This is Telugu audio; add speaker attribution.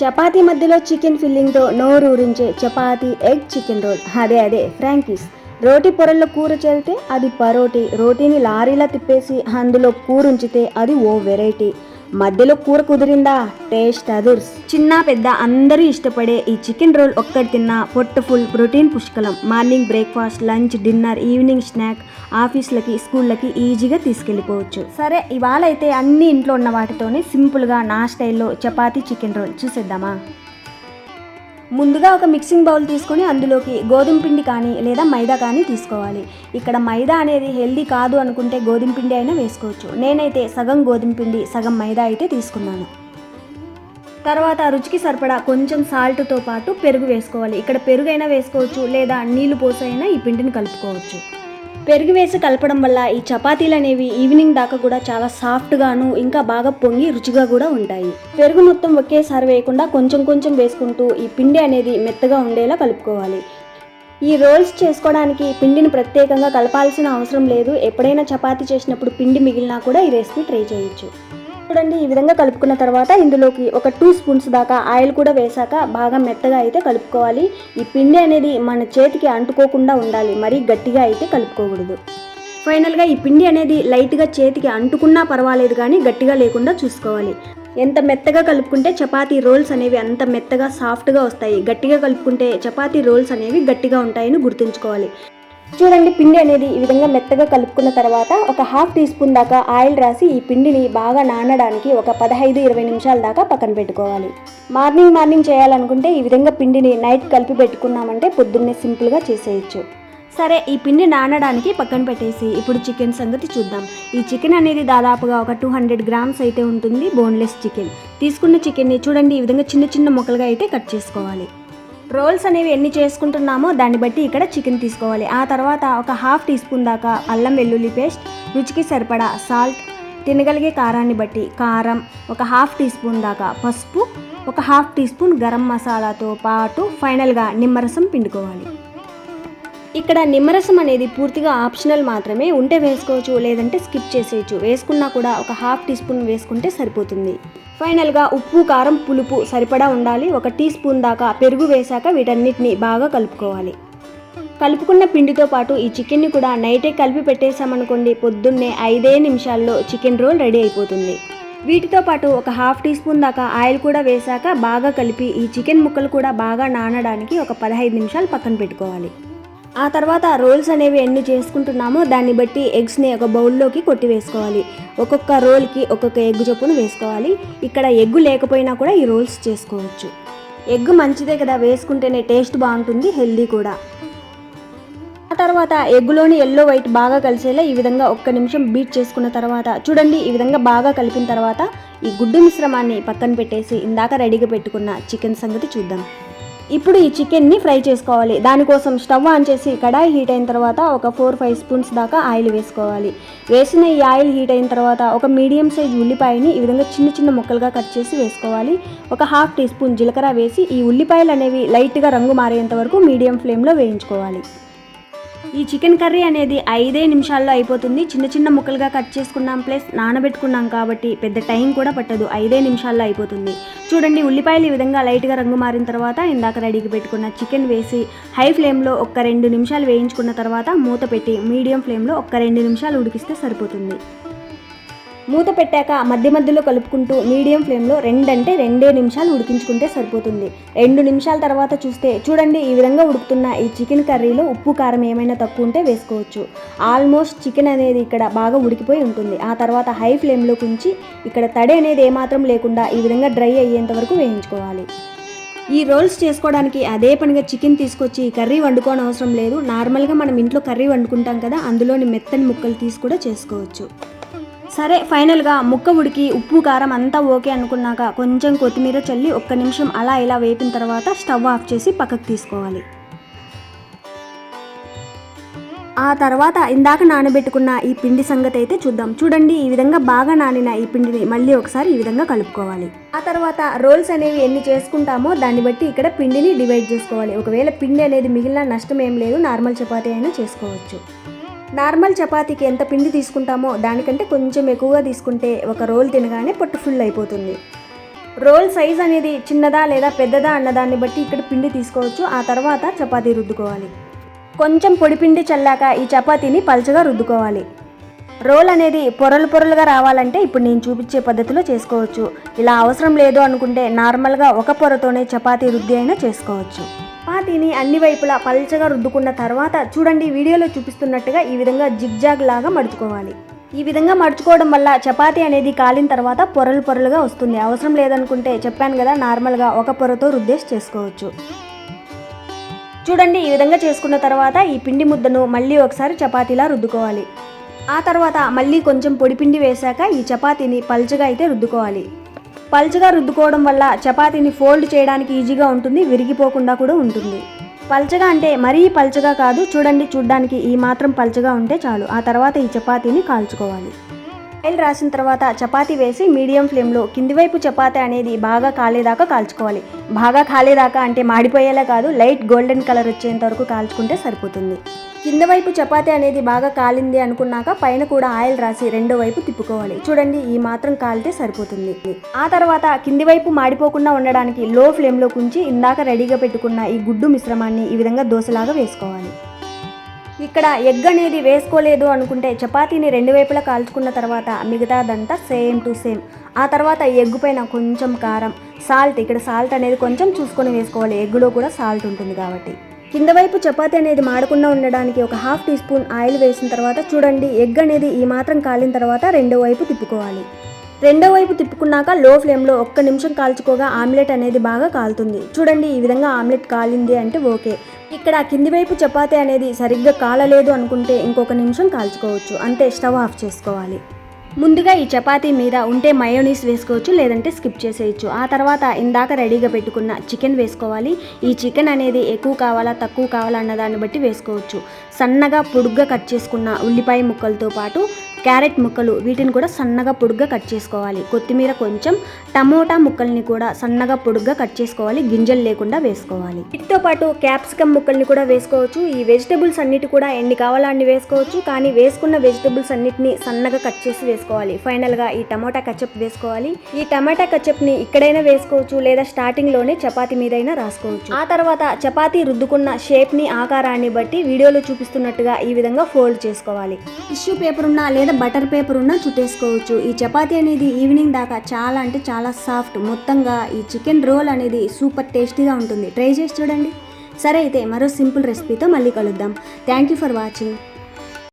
Speaker 1: చపాతీ మధ్యలో చికెన్ ఫిల్లింగ్తో నోరు ఊరించే చపాతీ ఎగ్ చికెన్ రోల్. అదే అదే ఫ్రాంకీస్ రోటీ పొరల్లో కూర చల్లితే అది పరోటీ. రోటీని లారీలా తిప్పేసి అందులో కూర ఉంచితే అది ఓ వెరైటీ మధ్యలో కూర కుదిరిందా? టేస్ట్ అదుర్స్. చిన్న పెద్ద అందరూ ఇష్టపడే ఈ చికెన్ రోల్ ఒక్కటి తిన్న పొట్ట full protein పుష్కలం. Morning breakfast lunch dinner evening snack ఆఫీస్లకి స్కూళ్ళకి ఈజీగా తీసుకెళ్ళిపోవచ్చు. సరే ఇవాళ అయితే అన్ని ఇంట్లో ఉన్న వాటితోనే సింపుల్గా నా స్టైల్లో చపాతీ చికెన్ రోల్ చూసేద్దామా? ముందుగా ఒక మిక్సింగ్ బౌల్ తీసుకొని అందులోకి గోధుమ పిండి కానీ లేదా మైదా కానీ తీసుకోవాలి. ఇక్కడ మైదా అనేది హెల్దీ కాదు అనుకుంటే గోధుమ పిండి అయినా వేసుకోవచ్చు. నేనైతే సగం గోధుమ పిండి సగం మైదా అయితే తీసుకున్నాను. తర్వాత రుచికి సరిపడా కొంచెం సాల్ట్తో పాటు పెరుగు వేసుకోవాలి. ఇక్కడ పెరుగు అయినా వేసుకోవచ్చు లేదా నీళ్ళు పోసైనా అయినా ఈ పిండిని కలుపుకోవచ్చు. పెరుగు వేసి కలపడం వల్ల ఈ చపాతీలు అనేవి ఈవినింగ్ దాకా కూడా చాలా సాఫ్ట్గాను ఇంకా బాగా పొంగి రుచిగా కూడా ఉంటాయి. పెరుగు మొత్తం ఒకేసారి వేయకుండా కొంచెం కొంచెం వేసుకుంటూ ఈ పిండి అనేది మెత్తగా ఉండేలా కలుపుకోవాలి. ఈ రోల్స్ చేసుకోవడానికి పిండిని ప్రత్యేకంగా కలపాల్సిన అవసరం లేదు. ఎప్పుడైనా చపాతీ చేసినప్పుడు పిండి మిగిలినా కూడా ఈ రెసిపీ ట్రై చేయొచ్చు. చూడండి ఈ విధంగా కలుపుకున్న తర్వాత ఇందులోకి ఒక టూ స్పూన్స్ దాకా ఆయిల్ కూడా వేసాక బాగా మెత్తగా అయితే కలుపుకోవాలి. ఈ పిండి అనేది మన చేతికి అంటుకోకుండా ఉండాలి మరీ గట్టిగా అయితే కలుపుకోకూడదు. ఫైనల్గా ఈ పిండి అనేది లైట్గా చేతికి అంటుకున్నా పర్వాలేదు కానీ గట్టిగా లేకుండా చూసుకోవాలి. ఎంత మెత్తగా కలుపుకుంటే చపాతీ రోల్స్ అనేవి అంత మెత్తగా సాఫ్ట్గా వస్తాయి. గట్టిగా కలుపుకుంటే చపాతీ రోల్స్ అనేవి గట్టిగా ఉంటాయని గుర్తుంచుకోవాలి. చూడండి పిండి అనేది ఈ విధంగా మెత్తగా కలుపుకున్న తర్వాత ఒక హాఫ్ టీ స్పూన్ దాకా ఆయిల్ రాసి ఈ పిండిని బాగా నానడానికి ఒక పదహైదు ఇరవై నిమిషాల దాకా పక్కన పెట్టుకోవాలి. మార్నింగ్ మార్నింగ్ చేయాలనుకుంటే ఈ విధంగా పిండిని నైట్ కలిపి పెట్టుకున్నామంటే పొద్దున్నే సింపుల్గా చేసేయచ్చు. సరే ఈ పిండి నానడానికి పక్కన పెట్టేసి ఇప్పుడు చికెన్ సంగతి చూద్దాం. ఈ చికెన్ అనేది దాదాపుగా ఒక టూ హండ్రెడ్ గ్రామ్స్ అయితే ఉంటుంది బోన్లెస్ చికెన్. తీసుకున్న చికెన్ని చూడండి ఈ విధంగా చిన్న చిన్న ముక్కలుగా అయితే కట్ చేసుకోవాలి. రోల్స్ అనేవి ఎన్ని చేసుకుంటున్నామో దాన్ని బట్టి ఇక్కడ చికెన్ తీసుకోవాలి. ఆ తర్వాత ఒక హాఫ్ టీ స్పూన్ దాకా అల్లం వెల్లుల్లి పేస్ట్ రుచికి సరిపడా సాల్ట్ తినగలిగే కారాన్ని బట్టి కారం ఒక హాఫ్ టీ స్పూన్ దాకా పసుపు ఒక హాఫ్ టీ స్పూన్ గరం మసాలాతో పాటు ఫైనల్గా నిమ్మరసం పిండుకోవాలి. ఇక్కడ నిమ్మరసం అనేది పూర్తిగా ఆప్షనల్ మాత్రమే. ఉంటే వేసుకోవచ్చు లేదంటే స్కిప్ చేసేయచ్చు. వేసుకున్నా కూడా ఒక హాఫ్ టీ స్పూన్ వేసుకుంటే సరిపోతుంది. ఫైనల్గా ఉప్పు కారం పులుపు సరిపడా ఉండాలి. ఒక టీ స్పూన్ దాకా పెరుగు వేశాక వీటన్నిటిని బాగా కలుపుకోవాలి. కలుపుకున్న పిండితో పాటు ఈ చికెన్ని కూడా నైటే కలిపి పెట్టేశామనుకోండి పొద్దున్నే ఐదే నిమిషాల్లో చికెన్ రోల్ రెడీ అయిపోతుంది. వీటితో పాటు ఒక హాఫ్ టీ స్పూన్ దాకా ఆయిల్ కూడా వేశాక బాగా కలిపి ఈ చికెన్ ముక్కలు కూడా బాగా నానడానికి ఒక పదహైదు నిమిషాలు పక్కన పెట్టుకోవాలి. ఆ తర్వాత రోల్స్ అనేవి ఎన్ని చేసుకుంటున్నామో దాన్ని బట్టి ఎగ్స్ని ఒక బౌల్లోకి కొట్టి వేసుకోవాలి. ఒక్కొక్క రోల్కి ఒక్కొక్క ఎగ్ చొప్పున వేసుకోవాలి. ఇక్కడ ఎగ్గు లేకపోయినా కూడా ఈ రోల్స్ చేసుకోవచ్చు. ఎగ్ మంచిదే కదా వేసుకుంటేనే టేస్ట్ బాగుంటుంది హెల్దీ కూడా. ఆ తర్వాత ఎగ్గులోని ఎల్లో వైట్ బాగా కలిసేలా ఈ విధంగా ఒక్క నిమిషం బీట్ చేసుకున్న తర్వాత చూడండి ఈ విధంగా బాగా కలిపిన తర్వాత ఈ గుడ్డు మిశ్రమాన్ని పక్కన పెట్టేసి ఇందాక రెడీగా పెట్టుకున్న చికెన్ సంగతి చూద్దాం. ఇప్పుడు ఈ చికెన్ని ఫ్రై చేసుకోవాలి. దానికోసం స్టవ్ ఆన్ చేసి కడాయి హీట్ అయిన తర్వాత ఒక ఫోర్ ఫైవ్ స్పూన్స్ దాకా ఆయిల్ వేసుకోవాలి. వేసిన ఈ ఆయిల్ హీట్ అయిన తర్వాత ఒక మీడియం సైజ్ ఉల్లిపాయని ఈ విధంగా చిన్న చిన్న ముక్కలుగా కట్ చేసి వేసుకోవాలి. ఒక హాఫ్ టీ స్పూన్ జీలకర్ర వేసి ఈ ఉల్లిపాయలు అనేవి లైట్గా రంగు మారేంత వరకు మీడియం ఫ్లేమ్లో వేయించుకోవాలి. ఈ చికెన్ కర్రీ అనేది ఐదే నిమిషాల్లో అయిపోతుంది. చిన్న చిన్న ముక్కలుగా కట్ చేసుకున్నాం. ప్లస్ నానబెట్టుకున్నాం కాబట్టి పెద్ద టైం కూడా పట్టదు. ఐదే నిమిషాల్లో అయిపోతుంది. చూడండి ఉల్లిపాయలు ఈ విధంగా లైట్గా రంగు మారిన తర్వాత ఇందాక రెడీకి పెట్టుకున్న చికెన్ వేసి హై ఫ్లేమ్లో ఒక్క రెండు నిమిషాలు వేయించుకున్న తర్వాత మూత పెట్టి మీడియం ఫ్లేమ్లో ఒక్క రెండు నిమిషాలు ఉడికిస్తే సరిపోతుంది. మూత పెట్టాక మధ్య మధ్యలో కలుపుకుంటూ మీడియం ఫ్లేమ్లో రెండంటే రెండే నిమిషాలు ఉడికించుకుంటే సరిపోతుంది. రెండు నిమిషాల తర్వాత చూస్తే చూడండి ఈ విధంగా ఉడుకుతున్న ఈ చికెన్ కర్రీలో ఉప్పు కారం ఏమైనా తక్కువ ఉంటే వేసుకోవచ్చు. ఆల్మోస్ట్ చికెన్ అనేది ఇక్కడ బాగా ఉడికిపోయి ఉంటుంది. ఆ తర్వాత హై ఫ్లేమ్లో ఉంచి ఇక్కడ తడి అనేది ఏమాత్రం లేకుండా ఈ విధంగా డ్రై అయ్యేంత వరకు వేయించుకోవాలి. ఈ రోల్స్ చేసుకోవడానికి అదే పనిగా చికెన్ తీసుకొచ్చి కర్రీ వండుకోని అవసరం లేదు. నార్మల్గా మనం ఇంట్లో కర్రీ వండుకుంటాం కదా అందులోని మెత్తని ముక్కలు తీసి కూడా చేసుకోవచ్చు. సరే ఫైనల్గా ముక్క ఉడికి ఉప్పు కారం అంతా ఓకే అనుకున్నాక కొంచెం కొత్తిమీర చల్లి ఒక్క నిమిషం అలా ఇలా వేపిన తర్వాత స్టవ్ ఆఫ్ చేసి పక్కకు తీసుకోవాలి. ఆ తర్వాత ఇందాక నానబెట్టుకున్న ఈ పిండి సంగతి అయితే చూద్దాం. చూడండి ఈ విధంగా బాగా నానిన ఈ పిండిని మళ్ళీ ఒకసారి ఈ విధంగా కలుపుకోవాలి. ఆ తర్వాత రోల్స్ అనేవి ఎన్ని చేసుకుంటామో దాన్ని బట్టి ఇక్కడ పిండిని డివైడ్ చేసుకోవాలి. ఒకవేళ పిండి అనేది మిగిలిన నష్టం ఏం లేదు నార్మల్ చపాతీ అయినా చేసుకోవచ్చు. నార్మల్ చపాతీకి ఎంత పిండి తీసుకుంటామో దానికంటే కొంచెం ఎక్కువగా తీసుకుంటే ఒక రోల్ తినగానే పొట్టు ఫుల్ అయిపోతుంది. రోల్ సైజ్ అనేది చిన్నదా లేదా పెద్దదా అన్నదాన్ని బట్టి ఇక్కడ పిండి తీసుకోవచ్చు. ఆ తర్వాత చపాతీ రుద్దుకోవాలి. కొంచెం పొడిపిండి చల్లాక ఈ చపాతీని పల్చగా రుద్దుకోవాలి. రోల్ అనేది పొరలు పొరలుగా రావాలంటే ఇప్పుడు నేను చూపించే పద్ధతిలో చేసుకోవచ్చు. ఇలా అవసరం లేదు అనుకుంటే నార్మల్గా ఒక పొరతోనే చపాతీ రుద్ది అయినా చేసుకోవచ్చు. చపాతీని అన్ని వైపులా పల్చగా రుద్దుకున్న తర్వాత చూడండి వీడియోలో చూపిస్తున్నట్టుగా ఈ విధంగా జిగ్జాగ్ లాగా మడుచుకోవాలి. ఈ విధంగా మడుచుకోవడం వల్ల చపాతీ అనేది కాలిన తర్వాత పొరలు పొరలుగా వస్తుంది. అవసరం లేదనుకుంటే చెప్పాను కదా నార్మల్గా ఒక పొరతో రుద్దేసి చేసుకోవచ్చు. చూడండి ఈ విధంగా చేసుకున్న తర్వాత ఈ పిండి ముద్దను మళ్ళీ ఒకసారి చపాతీలా రుద్దుకోవాలి. ఆ తర్వాత మళ్ళీ కొంచెం పొడిపిండి వేశాక ఈ చపాతీని పల్చగా అయితే రుద్దుకోవాలి. పల్చగా రుద్దుకోవడం వల్ల చపాతీని ఫోల్డ్ చేయడానికి ఈజీగా ఉంటుంది విరిగిపోకుండా కూడా ఉంటుంది. పల్చగా అంటే మరీ పల్చగా కాదు చూడండి చూడ్డానికి ఈ మాత్రం పల్చగా ఉంటే చాలు. ఆ తర్వాత ఈ చపాతీని కాల్చుకోవాలి. ఆయిల్ రాసిన తర్వాత చపాతీ వేసి మీడియం ఫ్లేమ్లో కింది వైపు చపాతీ అనేది బాగా కాలేదాకా కాల్చుకోవాలి. బాగా కాలేదాకా అంటే మాడిపోయేలా కాదు లైట్ గోల్డెన్ కలర్ వచ్చేంత వరకు కాల్చుకుంటే సరిపోతుంది. కింద వైపు చపాతీ అనేది బాగా కాలింది అనుకున్నాక పైన కూడా ఆయిల్ రాసి రెండో వైపు తిప్పుకోవాలి. చూడండి ఈ మాత్రం కాలితే సరిపోతుంది. ఆ తర్వాత కింది వైపు మాడిపోకుండా ఉండడానికి లో ఫ్లేమ్లో కుంచి ఇందాక రెడీగా పెట్టుకున్న ఈ గుడ్డు మిశ్రమాన్ని ఈ విధంగా దోశలాగా వేసుకోవాలి. ఇక్కడ ఎగ్ అనేది వేసుకోలేదు అనుకుంటే చపాతీని రెండు వైపులా కాల్చుకున్న తర్వాత మిగతాదంతా సేమ్ టు సేమ్. ఆ తర్వాత ఎగ్ పైన కొంచెం కారం సాల్ట్. ఇక్కడ సాల్ట్ అనేది కొంచెం చూసుకొని వేసుకోవాలి. ఎగ్లో కూడా సాల్ట్ ఉంటుంది కాబట్టి. కింద వైపు చపాతీ అనేది మాడకుండా ఉండడానికి ఒక హాఫ్ టీ స్పూన్ ఆయిల్ వేసిన తర్వాత చూడండి ఎగ్ అనేది ఈ మాత్రం కాలిన తర్వాత రెండో వైపు తిప్పుకోవాలి. రెండో వైపు తిప్పుకున్నాక లో ఫ్లేమ్లో ఒక్క నిమిషం కాల్చుకోగా ఆమ్లెట్ అనేది బాగా కాలుతుంది. చూడండి ఈ విధంగా ఆమ్లెట్ కాలింది అంటే ఓకే. ఇక్కడ కింది వైపు చపాతీ అనేది సరిగ్గా కాలలేదు అనుకుంటే ఇంకొక నిమిషం కాల్చుకోవచ్చు. అంతే స్టవ్ ఆఫ్ చేసుకోవాలి. ముందుగా ఈ చపాతీ మీద ఉంటే మయోనీస్ వేసుకోవచ్చు లేదంటే స్కిప్ చేసేయచ్చు. ఆ తర్వాత ఇందాక రెడీగా పెట్టుకున్న చికెన్ వేసుకోవాలి. ఈ చికెన్ అనేది ఎక్కువ కావాలా తక్కువ కావాలా అన్న దాన్ని బట్టి వేసుకోవచ్చు. సన్నగా పొడుగ్గా కట్ చేసుకున్న ఉల్లిపాయ ముక్కలతో పాటు క్యారెట్ ముక్కలు వీటిని కూడా సన్నగా పొడుగ్గా కట్ చేసుకోవాలి. కొత్తిమీర కొంచెం టమోటా ముక్కల్ని కూడా సన్నగా పొడుగ్గా కట్ చేసుకోవాలి గింజలు లేకుండా వేసుకోవాలి. వీటితో పాటు క్యాప్సికమ్ ముక్కల్ని కూడా వేసుకోవచ్చు. ఈ వెజిటబుల్స్ అన్నిటి కూడా ఎన్ని కావాలో అన్ని వేసుకోవచ్చు. కానీ వేసుకున్న వెజిటబుల్స్ అన్నిటిని సన్నగా కట్ చేసి వేసుకోవాలి. ఫైనల్గా ఈ టమోటా కచప్ వేసుకోవాలి. ఈ టమాటా కచప్ని ఇక్కడైనా వేసుకోవచ్చు లేదా స్టార్టింగ్లోనే చపాతి మీదైనా రాసుకోవచ్చు. ఆ తర్వాత చపాతీ రుద్దుకున్న షేప్ని ఆకారాన్ని బట్టి వీడియోలో చూపిస్తున్నట్టుగా ఈ విధంగా ఫోల్డ్ చేసుకోవాలి. టిష్యూ పేపర్ ఉన్నా లేదా బటర్ పేపర్ ఉన్నా చుట్టేసుకోవచ్చు. ఈ చపాతీ అనేది ఈవినింగ్ దాకా చాలా అంటే చాలా సాఫ్ట్. మొత్తంగా ఈ చికెన్ రోల్ అనేది సూపర్ టేస్టీగా ఉంటుంది. ట్రై చేసి చూడండి. సరే అయితే మరో సింపుల్ రెసిపీతో మళ్ళీ కలుద్దాం. Thank you for watching.